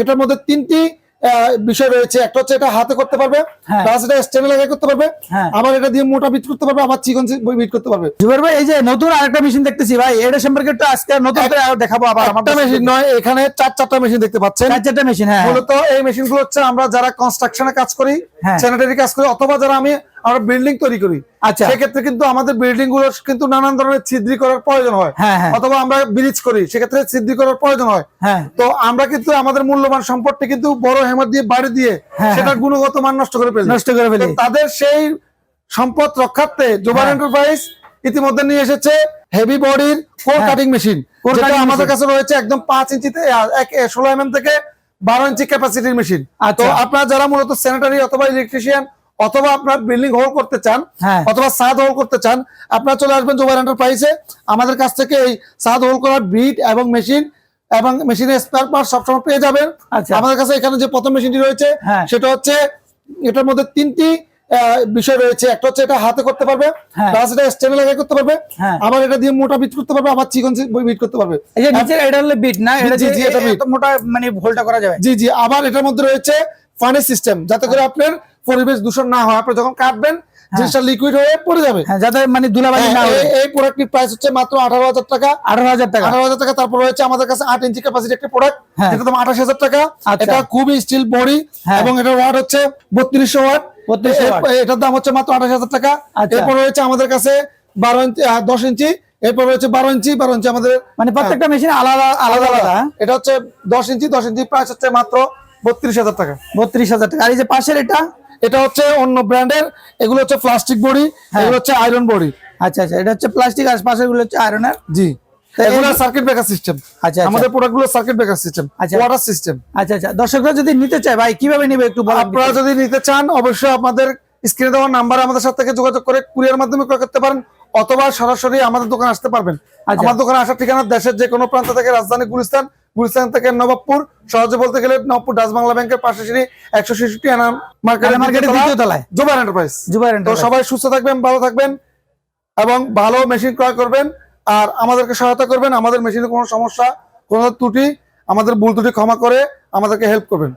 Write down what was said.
এটার মধ্যে তিনটি বিষয় রয়েছে একটা হচ্ছে এটা হাতে করতে পারবে হ্যাঁ। প্লাস এটা স্টেনে লাগিয়ে করতে পারবে হ্যাঁ। আবার এটা দিয়ে মোটা বিট করতে পারবে আবার চিকন বিট করতে পারবে জুবের ভাই এই যে নতুন আরেকটা মেশিন দেখতেছি ভাই এটা সম্পর্কে একটু আজকে নতুন করে দেখাবো আবার আমার একটা মেশিন নয় এখানে চার চারটা মেশিন দেখতে পাচ্ছেন চার চারটা মেশিন হ্যাঁ মূলত এই মেশিনগুলো হচ্ছে আমরা যারা কনস্ট্রাকশনে কাজ করি। স্যানিটারি কাজ করি অথবা যারা আমি আমরা বিল্ডিং তৈরি করি আচ্ছা। সেক্ষেত্রে কিন্তু আমাদের বিল্ডিংগুলো কিন্তু নানান ধরনের ছিদ্রি করার প্রয়োজন হয় হ্যাঁ, হ্যাঁ। অথবা আমরা ব্রিজ করি সেক্ষেত্রে ছিদ্রি করার প্রয়োজন হয় হ্যাঁ তো আমরা কিন্তু আমাদের মূল্যবান সম্পদটি কিন্তু বড় হেমার দিয়ে বাড়ি দিয়ে সেটার গুণগত মান নষ্ট করে ফেলি নষ্ট করে ফেলি। তাদের সেই সম্পদ রক্ষার্থে জোবার। এন্টারপ্রাইজ ইতিমধ্যে নিয়ে এসেছে হেভি বডির কোর। কাটিং মেশিন যেটা আমাদের কাছে রয়েছে একদম পাঁচ ইঞ্চিতে ষোলো এম থেকে বারো ইঞ্চি ক্যাপাসিটির মেশিন আচ্ছা। তো আপনারা যারা মূলত স্যানিটারি অথবা ইলেকট্রিশিয়ান অথবা আপনার বিল্ডিং হোল করতে চান হ্যাঁ। অথবা সাদ হোল করতে চান আপনার চলে আসবেন জোবার এন্টারপ্রাইজে আমাদের কাছ থেকে এই সাদ হোল করার বিট এবং মেশিন এবং মেশিনের স্পেয়ার পার্ট সবসময় পেয়ে যাবেন আচ্ছা। আমাদের কাছে এখানে যে প্রথম মেশিনটি রয়েছে হ্যাঁ। সেটা হচ্ছে এটার মধ্যে তিনটি বিষয় রয়েছে একটা হচ্ছে এটা হাতে করতে পারবে হ্যাঁ। প্লাস এটা স্টেনে লাগিয়ে করতে পারবে হ্যাঁ। আবার এটা দিয়ে মোটা বিট করতে পারবে আবার চিকন বিট করতে পারবে এই যে নিচে এটা হলো বিট না এটা জি, জি, এটা। মোটা মানে ভোল্টা করা যাবে জি জি আবার এটার মধ্যে রয়েছে ফানেস সিস্টেম যাতে করে আপনার পরিবেশ দূষণ না হয় আপনি যখন কাটবেন জিনিসটা লিকুইড হয়ে পড়ে যাবে। হ্যাঁ যাতে মানে ধুলাবালি না হ্যাঁ, হয়। এই- প্রোডাক্টটির প্রাইস হচ্ছে মাত্র আঠারো হাজার টাকা। আঠারো হাজার টাকা। আঠারো হাজার টাকা তারপর রয়েছে আমাদের কাছে আট ইঞ্চি ক্যাপাসিটি একটা প্রোডাক্ট হ্যাঁ। যেটা তোমার আঠাশ হাজার টাকা। আচ্ছা। এটা খুবই স্টিল বডি হ্যাঁ। এবং এটার ওয়াট হচ্ছে বত্রিশশো ওয়াট 3200 watt। এটার দাম হচ্ছে মাত্র আঠাশ হাজার টাকা। আচ্ছা। এরপর রয়েছে আমাদের কাছে বারো ইঞ্চি দশ ইঞ্চি এরপর রয়েছে বারো ইঞ্চি বারো ইঞ্চি আমাদের মানে প্রত্যেকটা মেশিন আলাদা আলাদা আলাদা এটা হচ্ছে দশ ইঞ্চি দশ ইঞ্চি প্রাইস হচ্ছে মাত্র বত্রিশ হাজার টাকা। বত্রিশ হাজার টাকা। আর এই যে পাশের এটা এটা হচ্ছে অন্য ব্র্যান্ডের এগুলো হচ্ছে প্লাস্টিক বডি হ্যাঁ। এগুলো হচ্ছে আয়রন বডি আচ্ছা আচ্ছা এটা হচ্ছে প্লাস্টিক আর পাশেরগুলো হচ্ছে আয়রনের জি এগুলো সার্কিট ব্রেকার সিস্টেম আচ্ছা, আচ্ছা। আমাদের প্রোডাক্টগুলো circuit breaker system. Water system আচ্ছা আচ্ছা দর্শকরা যদি নিতে চায় ভাই কীভাবে নিবে একটু আপনারা যদি নিতে চান অবশ্যই আপনাদের স্ক্রিনে দেওয়া নাম্বার আমাদের সাথে যোগাযোগ করে কুরিয়ার মাধ্যমে ক্রয় করতে পারেন অথবা সরাসরি আমাদের দোকানে আসতে পারবেন আচ্ছা। আমার দোকানে আসার ঠিকানা দেশের যে কোনো প্রান্ত থেকে রাজধানী গুলিস্তান গুলিস্তান থেকে নবাবপুর সহজে বলতে গেলে নবপুর ডাচ বাংলা ব্যাংকের পাশে সিঁড়ি একশো ছেষট্টি আনাম আনাম মার্কেটের দ্বিতীয় তলায়। জোবার এন্টারপ্রাইজ জুবাইর তো সবাই সুস্থ থাকবেন ভালো থাকবেন এবং ভালো মেশিন ক্রয় করবেন। আর আমাদেরকে সহায়তা করবেন আমাদের মেশিনে কোনো সমস্যা কোনো ত্রুটি আমাদের ভুল ত্রুটি ক্ষমা করে আমাদেরকে হেল্প করবেন।